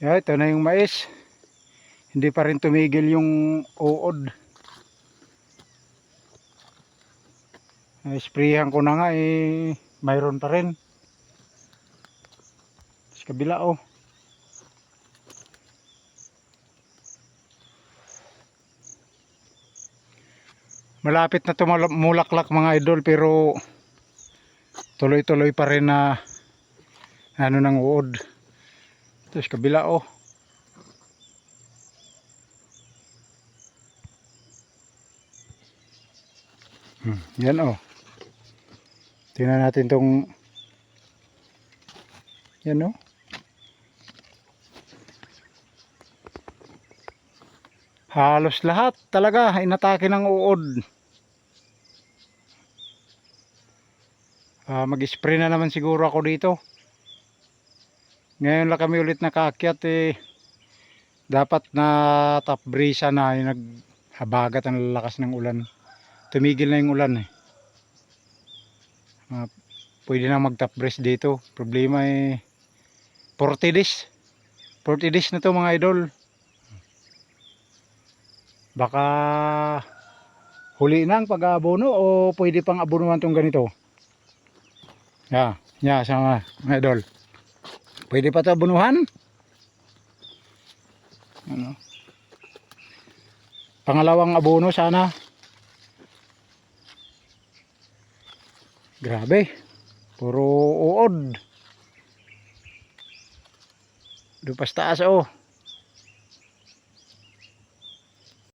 Yeah, ito na yung mais. Hindi pa rin tumigil yung uod. Sprayan ko na nga eh, mayroon pa rin. Sa kabila oh. Malapit na tumulaklak mga idol pero tuloy-tuloy pa rin na ano ng uod. Ito sa kabila oh. Hmm, yan oh. Tingnan natin tong yan oh. Halos lahat talaga inatake ng uod. Ah, mag-spray na naman siguro ako dito. Ngayon lang kami ulit nakaakyat eh. Dapat na top brisa na yung naghabagat ang lakas ng ulan. Tumigil na yung ulan eh. Ah, pwede na mag top breeze dito. Problema eh 40 days. 40 days na to mga idol. Baka huli na ang pag-aabono o pwede pang abonuhan tong ganito. Ya, ya sama mga idol. Pwede pa to abonuhan? Ano? Pangalawang abono sana. Grabe. Puro uod. Dupas taas oh.